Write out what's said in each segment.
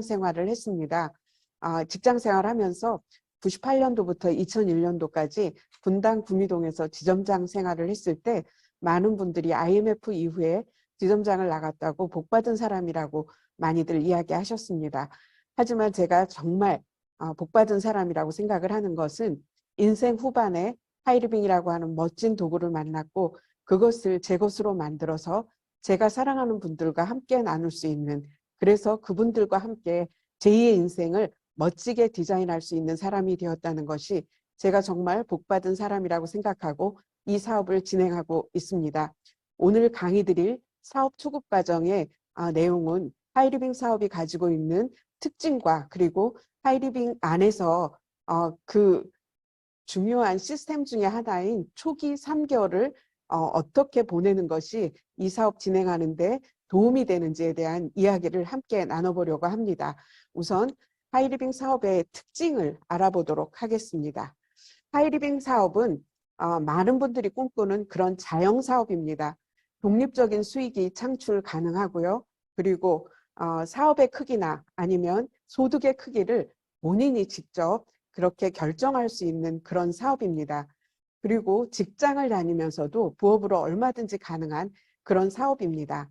생활을 했습니다. 아, 직장 생활하면서 98년도부터 2001년도까지 분당 구미동에서 지점장 생활을 했을 때 많은 분들이 IMF 이후에 지점장을 나갔다고 복받은 사람이라고 많이들 이야기하셨습니다. 하지만 제가 정말 아, 복받은 사람이라고 생각을 하는 것은 인생 후반에 하이리빙이라고 하는 멋진 도구를 만났고 그것을 제 것으로 만들어서 제가 사랑하는 분들과 함께 나눌 수 있는 그래서 그분들과 함께 제2의 인생을 멋지게 디자인할 수 있는 사람이 되었다는 것이 제가 정말 복받은 사람이라고 생각하고 이 사업을 진행하고 있습니다. 오늘 강의 드릴 사업 초급 과정의 아, 내용은 하이리빙 사업이 가지고 있는 특징과 그리고 하이리빙 안에서 어, 그 중요한 시스템 중에 하나인 초기 3개월을 어, 어떻게 보내는 것이 이 사업 진행하는데 도움이 되는지에 대한 이야기를 함께 나눠보려고 합니다. 우선 하이리빙 사업의 특징을 알아보도록 하겠습니다. 하이리빙 사업은 어, 많은 분들이 꿈꾸는 그런 자영 사업입니다. 독립적인 수익이 창출 가능하고요. 그리고 어, 사업의 크기나 아니면 소득의 크기를 본인이 직접 그렇게 결정할 수 있는 그런 사업입니다. 그리고 직장을 다니면서도 부업으로 얼마든지 가능한 그런 사업입니다.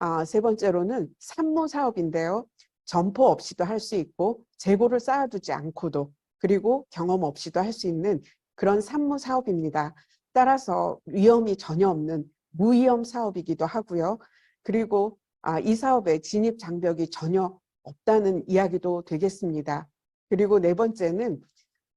아, 세 번째로는 산모 사업인데요. 점포 없이도 할 수 있고 재고를 쌓아두지 않고도 그리고 경험 없이도 할 수 있는 그런 산모 사업입니다. 따라서 위험이 전혀 없는 무위험 사업이기도 하고요. 그리고 아, 이 사업에 진입 장벽이 전혀 없다는 이야기도 되겠습니다. 그리고 네 번째는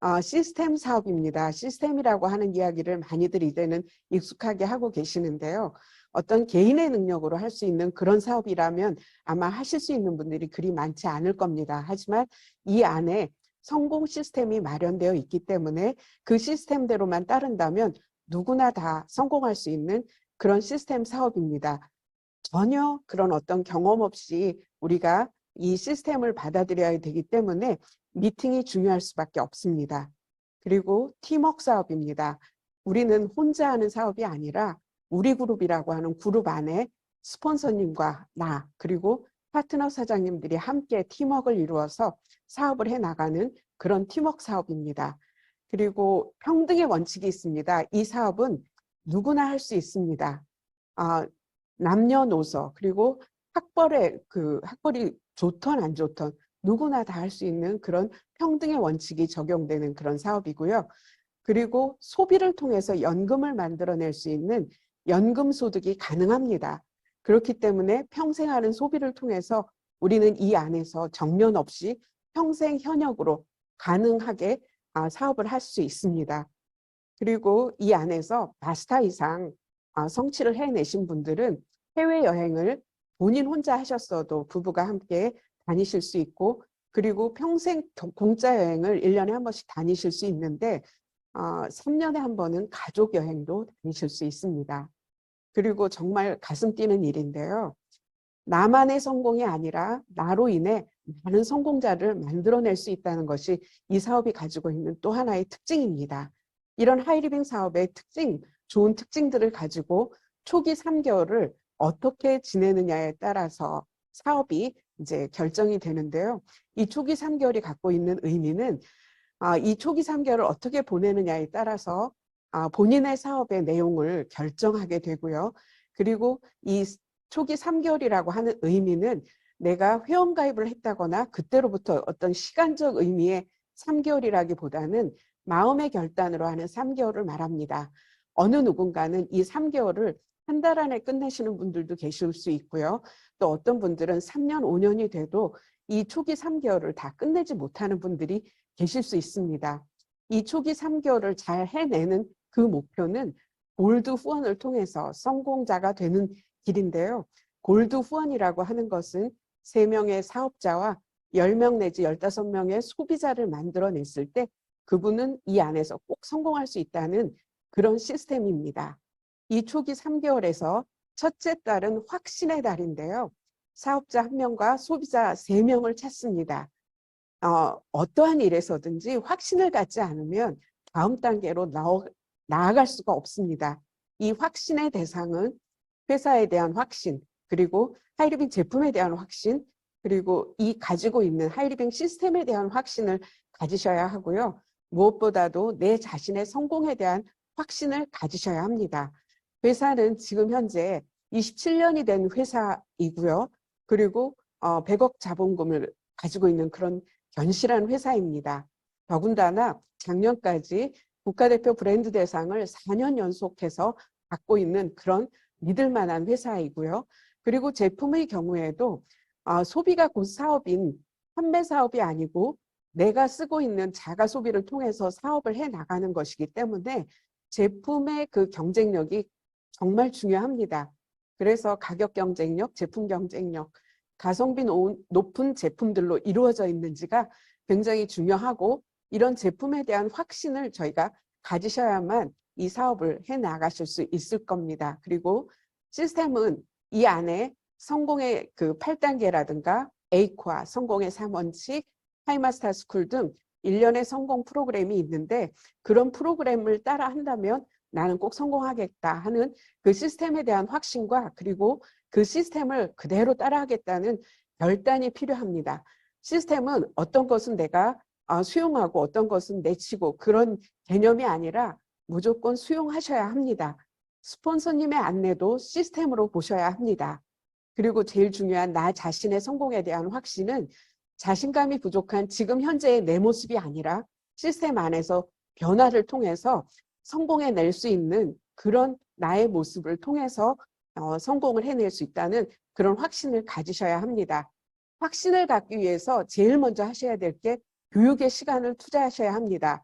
아, 시스템 사업입니다. 시스템이라고 하는 이야기를 많이들 이제는 익숙하게 하고 계시는데요. 어떤 개인의 능력으로 할 수 있는 그런 사업이라면 아마 하실 수 있는 분들이 그리 많지 않을 겁니다. 하지만 이 안에 성공 시스템이 마련되어 있기 때문에 그 시스템대로만 따른다면 누구나 다 성공할 수 있는 그런 시스템 사업입니다. 전혀 그런 어떤 경험 없이 우리가 이 시스템을 받아들여야 되기 때문에 미팅이 중요할 수밖에 없습니다. 그리고 팀워크 사업입니다. 우리는 혼자 하는 사업이 아니라 우리 그룹이라고 하는 그룹 안에 스폰서님과 나 그리고 파트너 사장님들이 함께 팀워크를 이루어서 사업을 해나가는 그런 팀워크 사업입니다. 그리고 평등의 원칙이 있습니다. 이 사업은 누구나 할 수 있습니다. 아, 남녀노소 그리고 학벌의 그 학벌이 좋던 안 좋던 누구나 다 할 수 있는 그런 평등의 원칙이 적용되는 그런 사업이고요. 그리고 소비를 통해서 연금을 만들어낼 수 있는 연금 소득이 가능합니다. 그렇기 때문에 평생 하는 소비를 통해서 우리는 이 안에서 정년 없이 평생 현역으로 가능하게 아, 사업을 할 수 있습니다. 그리고 이 안에서 마스터 이상 아, 성취를 해내신 분들은 해외여행을 본인 혼자 하셨어도 부부가 함께 다니실 수 있고 그리고 평생 공짜 여행을 1년에 한 번씩 다니실 수 있는데 어, 3년에 한 번은 가족 여행도 다니실 수 있습니다. 그리고 정말 가슴 뛰는 일인데요. 나만의 성공이 아니라 나로 인해 많은 성공자를 만들어낼 수 있다는 것이 이 사업이 가지고 있는 또 하나의 특징입니다. 이런 하이리빙 사업의 특징, 좋은 특징들을 가지고 초기 3개월을 어떻게 지내느냐에 따라서 사업이 이제 결정이 되는데요. 이 초기 3개월이 갖고 있는 의미는 아, 이 초기 3개월을 어떻게 보내느냐에 따라서 아, 본인의 사업의 내용을 결정하게 되고요. 그리고 이 초기 3개월이라고 하는 의미는 내가 회원가입을 했다거나 그때로부터 어떤 시간적 의미의 3개월이라기보다는 마음의 결단으로 하는 3개월을 말합니다. 어느 누군가는 이 3개월을 한 달 안에 끝내시는 분들도 계실 수 있고요. 또 어떤 분들은 3년, 5년이 돼도 이 초기 3개월을 다 끝내지 못하는 분들이 계실 수 있습니다. 이 초기 3개월을 잘 해내는 그 목표는 골드 후원을 통해서 성공자가 되는 길인데요. 골드 후원이라고 하는 것은 3명의 사업자와 10명 내지 15명의 소비자를 만들어냈을 때 그분은 이 안에서 꼭 성공할 수 있다는 그런 시스템입니다. 이 초기 3개월에서 첫째 달은 확신의 달인데요. 사업자 한 명과 소비자 세 명을 찾습니다. 어, 어떠한 일에서든지 확신을 갖지 않으면 다음 단계로 나오, 나아갈 수가 없습니다. 이 확신의 대상은 회사에 대한 확신, 그리고 하이리빙 제품에 대한 확신, 그리고 이 가지고 있는 하이리빙 시스템에 대한 확신을 가지셔야 하고요. 무엇보다도 내 자신의 성공에 대한 확신을 가지셔야 합니다. 회사는 지금 현재 27년이 된 회사이고요. 그리고 어, 100억 자본금을 가지고 있는 그런 견실한 회사입니다. 더군다나 작년까지 국가대표 브랜드 대상을 4년 연속해서 받고 있는 그런 믿을 만한 회사이고요. 그리고 제품의 경우에도 어, 소비가 곧 사업인 판매 사업이 아니고 내가 쓰고 있는 자가 소비를 통해서 사업을 해 나가는 것이기 때문에 제품의 그 경쟁력이 정말 중요합니다. 그래서 가격 경쟁력, 제품 경쟁력, 가성비 노- 높은 제품들로 이루어져 있는지가 굉장히 중요하고 이런 제품에 대한 확신을 저희가 가지셔야만 이 사업을 해 나가실 수 있을 겁니다. 그리고 시스템은 이 안에 성공의 그 8단계라든가 에이코아, 성공의 3원칙, 하이마스터 스쿨 등 일련의 성공 프로그램이 있는데 그런 프로그램을 따라 한다면 나는 꼭 성공하겠다 하는 그 시스템에 대한 확신과 그리고 그 시스템을 그대로 따라하겠다는 결단이 필요합니다. 시스템은 어떤 것은 내가 어, 수용하고 어떤 것은 내치고 그런 개념이 아니라 무조건 수용하셔야 합니다. 스폰서님의 안내도 시스템으로 보셔야 합니다. 그리고 제일 중요한 나 자신의 성공에 대한 확신은 자신감이 부족한 지금 현재의 내 모습이 아니라 시스템 안에서 변화를 통해서 성공해 낼 수 있는 그런 나의 모습을 통해서 어, 성공을 해낼 수 있다는 그런 확신을 가지셔야 합니다. 확신을 갖기 위해서 제일 먼저 하셔야 될 게 교육의 시간을 투자하셔야 합니다.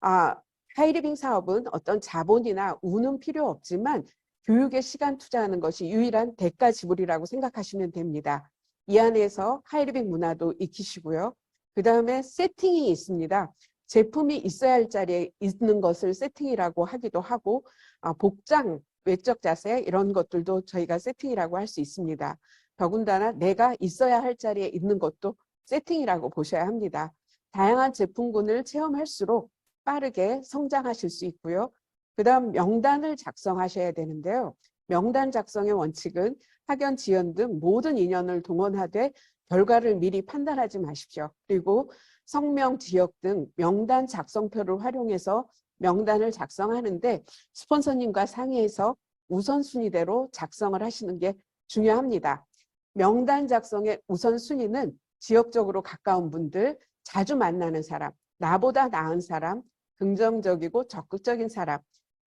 아, 하이리빙 사업은 어떤 자본이나 운은 필요 없지만 교육의 시간 투자하는 것이 유일한 대가 지불이라고 생각하시면 됩니다. 이 안에서 하이리빙 문화도 익히시고요. 그 다음에 세팅이 있습니다. 제품이 있어야 할 자리에 있는 것을 세팅이라고 하기도 하고 아, 복장, 외적 자세 이런 것들도 저희가 세팅이라고 할 수 있습니다. 더군다나 내가 있어야 할 자리에 있는 것도 세팅이라고 보셔야 합니다. 다양한 제품군을 체험할수록 빠르게 성장하실 수 있고요. 그 다음 명단을 작성하셔야 되는데요. 명단 작성의 원칙은 학연, 지연 등 모든 인연을 동원하되 결과를 미리 판단하지 마십시오. 그리고 성명, 지역 등 명단 작성표를 활용해서 명단을 작성하는데 스폰서님과 상의해서 우선순위대로 작성을 하시는 게 중요합니다. 명단 작성의 우선순위는 지역적으로 가까운 분들, 자주 만나는 사람, 나보다 나은 사람, 긍정적이고 적극적인 사람,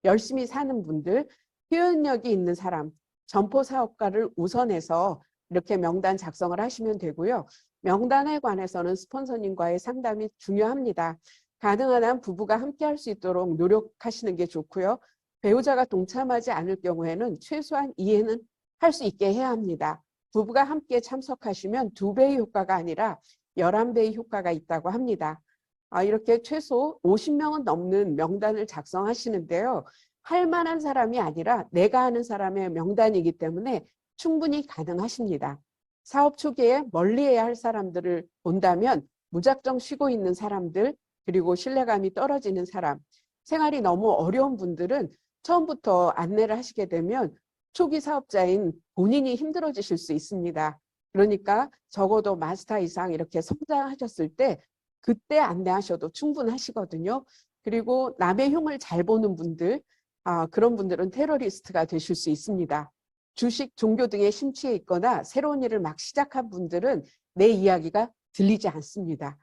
열심히 사는 분들, 표현력이 있는 사람, 점포 사업가를 우선해서 이렇게 명단 작성을 하시면 되고요. 명단에 관해서는 스폰서님과의 상담이 중요합니다. 가능한 한 부부가 함께 할 수 있도록 노력하시는 게 좋고요. 배우자가 동참하지 않을 경우에는 최소한 이해는 할 수 있게 해야 합니다. 부부가 함께 참석하시면 두 배의 효과가 아니라 11배의 효과가 있다고 합니다. 아, 이렇게 최소 50명은 넘는 명단을 작성하시는데요. 할 만한 사람이 아니라 내가 아는 사람의 명단이기 때문에 충분히 가능하십니다. 사업 초기에 멀리해야 할 사람들을 본다면 무작정 쉬고 있는 사람들 그리고 신뢰감이 떨어지는 사람 생활이 너무 어려운 분들은 처음부터 안내를 하시게 되면 초기 사업자인 본인이 힘들어지실 수 있습니다. 그러니까 적어도 마스터 이상 이렇게 성장하셨을 때 그때 안내하셔도 충분하시거든요. 그리고 남의 흉을 잘 보는 분들, 아, 그런 분들은 테러리스트가 되실 수 있습니다. 주식, 종교 등에 심취해 있거나 새로운 일을 막 시작한 분들은 내 이야기가 들리지 않습니다.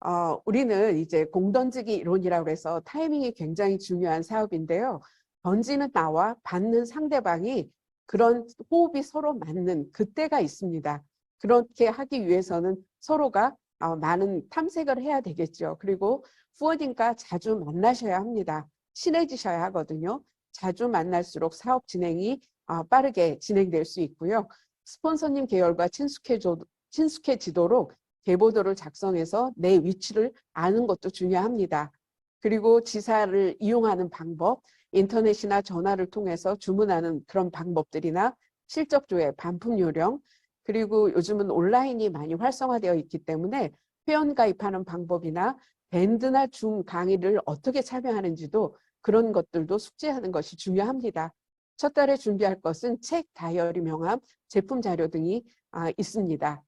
어, 우리는 이제 공 던지기 이론이라고 해서 타이밍이 굉장히 중요한 사업인데요. 던지는 나와 받는 상대방이 그런 호흡이 서로 맞는 그때가 있습니다. 그렇게 하기 위해서는 서로가 어, 많은 탐색을 해야 되겠죠. 그리고 후원인과 자주 만나셔야 합니다. 친해지셔야 하거든요. 자주 만날수록 사업 진행이 어, 빠르게 진행될 수 있고요. 스폰서님 계열과 친숙해져, 친숙해지도록 계보도를 작성해서 내 위치를 아는 것도 중요합니다. 그리고 지사를 이용하는 방법, 인터넷이나 전화를 통해서 주문하는 그런 방법들이나 실적 조회, 반품 요령, 그리고 요즘은 온라인이 많이 활성화되어 있기 때문에 회원 가입하는 방법이나 밴드나 줌 강의를 어떻게 참여하는지도 그런 것들도 숙지하는 것이 중요합니다. 첫 달에 준비할 것은 책, 다이어리 명함, 제품 자료 등이 아, 있습니다.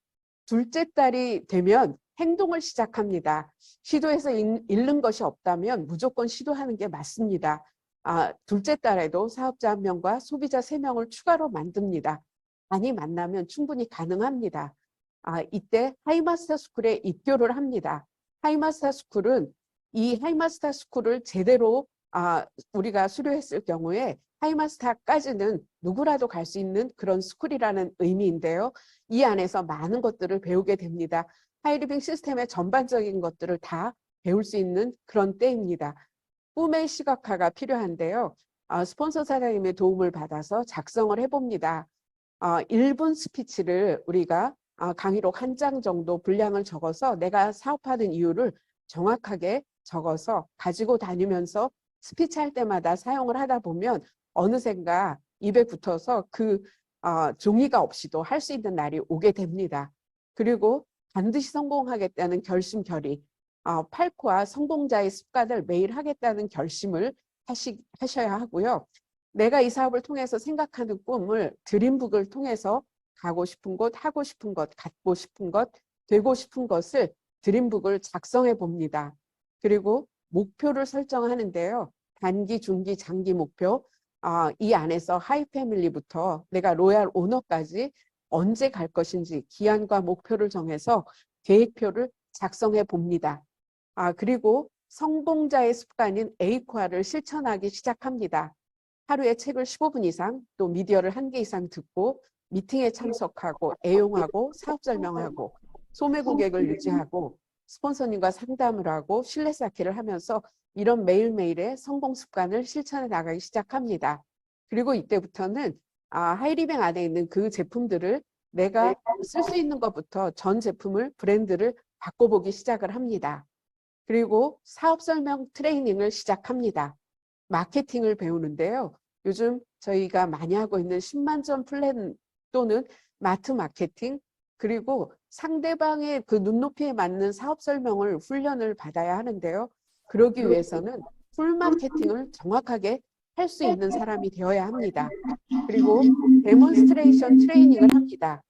둘째 달이 되면 행동을 시작합니다. 시도해서 잃- 잃는 것이 없다면 무조건 시도하는 게 맞습니다. 아, 둘째 달에도 사업자 한 명과 소비자 세 명을 추가로 만듭니다. 많이 만나면 충분히 가능합니다. 아, 이때 하이마스터 스쿨에 입교를 합니다. 하이마스터 스쿨은 이 하이마스터 스쿨을 제대로 아, 우리가 수료했을 경우에 하이마스터까지는 누구라도 갈 수 있는 그런 스쿨이라는 의미인데요. 이 안에서 많은 것들을 배우게 됩니다. 하이리빙 시스템의 전반적인 것들을 다 배울 수 있는 그런 때입니다. 꿈의 시각화가 필요한데요. 아, 스폰서 사장님의 도움을 받아서 작성을 해봅니다. 아, 1분 스피치를 우리가 아, 강의록 한 장 정도 분량을 적어서 내가 사업하는 이유를 정확하게 적어서 가지고 다니면서 스피치 할 때마다 사용을 하다 보면 어느샌가 입에 붙어서 그 아, 종이가 없이도 할 수 있는 날이 오게 됩니다. 그리고 반드시 성공하겠다는 결심 결의, 아, 팔코와 성공자의 습관을 매일 하겠다는 결심을 하시, 하셔야 하고요. 내가 이 사업을 통해서 생각하는 꿈을 드림북을 통해서 가고 싶은 곳, 하고 싶은 것, 갖고 싶은 것, 되고 싶은 것을 드림북을 작성해 봅니다. 그리고 목표를 설정하는데요. 단기, 중기, 장기 목표, 아, 이 안에서 하이 패밀리부터 내가 로얄 오너까지 언제 갈 것인지 기한과 목표를 정해서 계획표를 작성해 봅니다. 아, 그리고 성공자의 습관인 에이코아를 실천하기 시작합니다. 하루에 책을 15분 이상 또 미디어를 한 개 이상 듣고 미팅에 참석하고 애용하고 사업 설명하고 소매 고객을 유지하고 스폰서님과 상담을 하고 신뢰 쌓기를 하면서 이런 매일매일의 성공 습관을 실천해 나가기 시작합니다. 그리고 이때부터는 아, 하이리뱅 안에 있는 그 제품들을 내가 쓸 수 있는 것부터 전 제품을 브랜드를 바꿔보기 시작을 합니다. 그리고 사업 설명 트레이닝을 시작합니다. 마케팅을 배우는데요. 요즘 저희가 많이 하고 있는 10만 점 플랜 또는 마트 마케팅 그리고 상대방의 그 눈높이에 맞는 사업 설명을 훈련을 받아야 하는데요. 그러기 위해서는 풀 마케팅을 정확하게 할 수 있는 사람이 되어야 합니다. 그리고 데몬스트레이션 트레이닝을 합니다.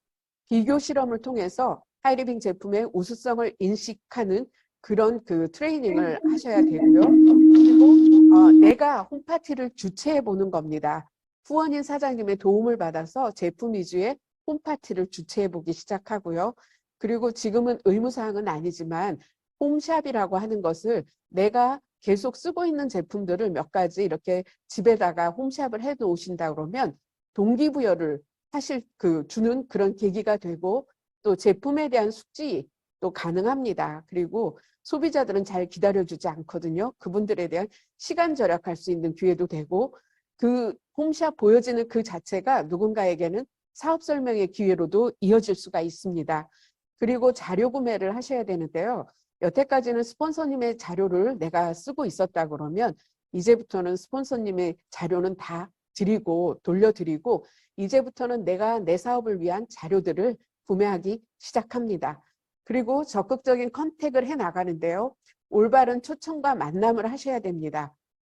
비교 실험을 통해서 하이리빙 제품의 우수성을 인식하는 그런 그 트레이닝을 하셔야 되고요. 그리고 어, 내가 홈파티를 주최해 보는 겁니다. 후원인 사장님의 도움을 받아서 제품 위주의 홈파티를 주최해 보기 시작하고요. 그리고 지금은 의무사항은 아니지만 홈샵이라고 하는 것을 내가 계속 쓰고 있는 제품들을 몇 가지 이렇게 집에다가 홈샵을 해 놓으신다 그러면 동기부여를 사실 그 주는 그런 계기가 되고 또 제품에 대한 숙지 또 가능합니다. 그리고 소비자들은 잘 기다려주지 않거든요. 그분들에 대한 시간 절약할 수 있는 기회도 되고 그 홈샵 보여지는 그 자체가 누군가에게는 사업 설명의 기회로도 이어질 수가 있습니다. 그리고 자료 구매를 하셔야 되는데요. 여태까지는 스폰서님의 자료를 내가 쓰고 있었다 그러면 이제부터는 스폰서님의 자료는 다 드리고 돌려드리고 이제부터는 내가 내 사업을 위한 자료들을 구매하기 시작합니다. 그리고 적극적인 컨택을 해 나가는데요. 올바른 초청과 만남을 하셔야 됩니다.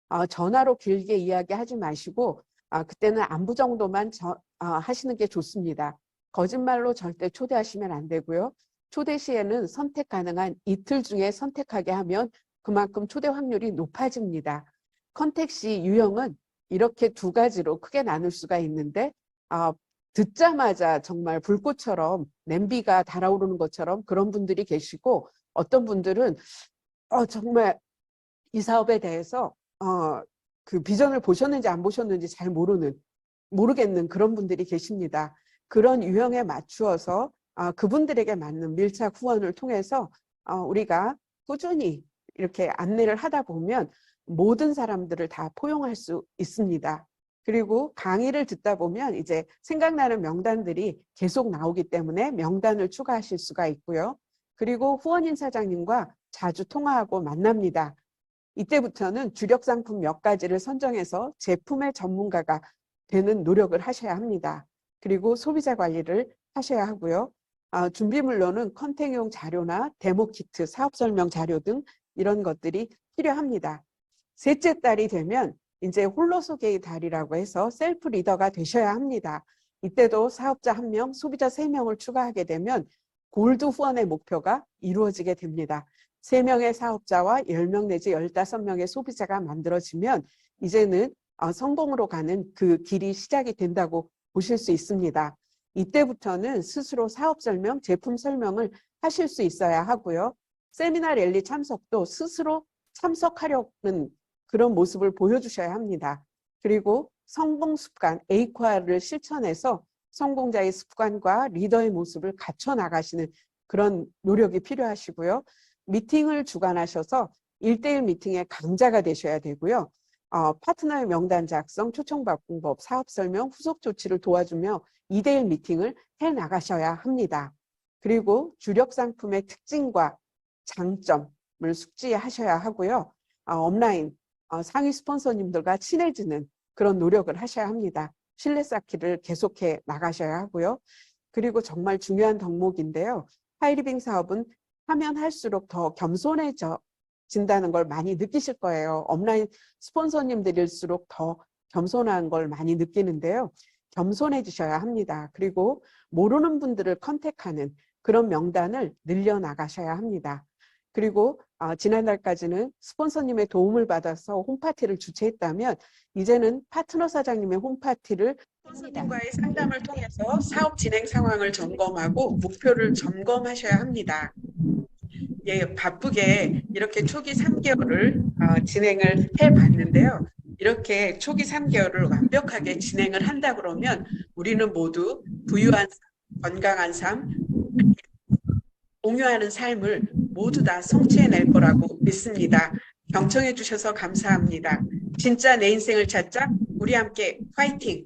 어, 전화로 길게 이야기하지 마시고 아, 그때는 안부 정도만 저, 아, 하시는 게 좋습니다. 거짓말로 절대 초대하시면 안 되고요. 초대 시에는 선택 가능한 이틀 중에 선택하게 하면 그만큼 초대 확률이 높아집니다. 컨택 시 유형은 이렇게 두 가지로 크게 나눌 수가 있는데 아, 듣자마자 정말 불꽃처럼 냄비가 달아오르는 것처럼 그런 분들이 계시고 어떤 분들은 어, 정말 이 사업에 대해서 어, 그 비전을 보셨는지 안 보셨는지 잘 모르는 모르겠는 그런 분들이 계십니다. 그런 유형에 맞추어서 아, 그분들에게 맞는 밀착 후원을 통해서 어, 우리가 꾸준히 이렇게 안내를 하다 보면 모든 사람들을 다 포용할 수 있습니다. 그리고 강의를 듣다 보면 이제 생각나는 명단들이 계속 나오기 때문에 명단을 추가하실 수가 있고요. 그리고 후원인 사장님과 자주 통화하고 만납니다. 이때부터는 주력 상품 몇 가지를 선정해서 제품의 전문가가 되는 노력을 하셔야 합니다. 그리고 소비자 관리를 하셔야 하고요. 아, 준비물로는 컨택용 자료나 데모 키트, 사업 설명 자료 등 이런 것들이 필요합니다. 셋째 달이 되면 이제 홀로소개의 달이라고 해서 셀프 리더가 되셔야 합니다. 이때도 사업자 한 명, 소비자 세 명을 추가하게 되면 골드 후원의 목표가 이루어지게 됩니다. 3명의 사업자와 10명 내지 15명의 소비자가 만들어지면 이제는 어, 성공으로 가는 그 길이 시작이 된다고 보실 수 있습니다. 이때부터는 스스로 사업 설명, 제품 설명을 하실 수 있어야 하고요. 세미나 랠리 참석도 스스로 참석하려는 그런 모습을 보여주셔야 합니다. 그리고 성공 습관, 에이콰를 실천해서 성공자의 습관과 리더의 모습을 갖춰 나가시는 그런 노력이 필요하시고요. 미팅을 주관하셔서 1대1 미팅의 강자가 되셔야 되고요. 어, 파트너의 명단 작성, 초청받은 법, 사업 설명, 후속 조치를 도와주며 2대1 미팅을 해 나가셔야 합니다. 그리고 주력 상품의 특징과 장점을 숙지하셔야 하고요. 어, 업라인 어, 상위 스폰서님들과 친해지는 그런 노력을 하셔야 합니다. 신뢰 쌓기를 계속해 나가셔야 하고요. 그리고 정말 중요한 덕목인데요. 하이리빙 사업은 하면 할수록 더 겸손해져 진다는 걸 많이 느끼실 거예요. 업라인 스폰서님들일수록 더 겸손한 걸 많이 느끼는데요. 겸손해지셔야 합니다. 그리고 모르는 분들을 컨택하는 그런 명단을 늘려나가셔야 합니다. 그리고 어, 지난달까지는 스폰서님의 도움을 받아서 홈파티를 주최했다면 이제는 파트너 사장님의 홈파티를 스폰서님과의 상담을 통해서 사업 진행 상황을 점검하고 목표를 점검하셔야 합니다. 예, 바쁘게 이렇게 초기 3개월을 어, 진행을 해봤는데요. 이렇게 초기 3개월을 완벽하게 진행을 한다 그러면 우리는 모두 부유한 삶, 건강한 삶, 공유하는 삶을 모두 다 성취해낼 거라고 믿습니다. 경청해 주셔서 감사합니다. 진짜 내 인생을 찾자 우리 함께 파이팅!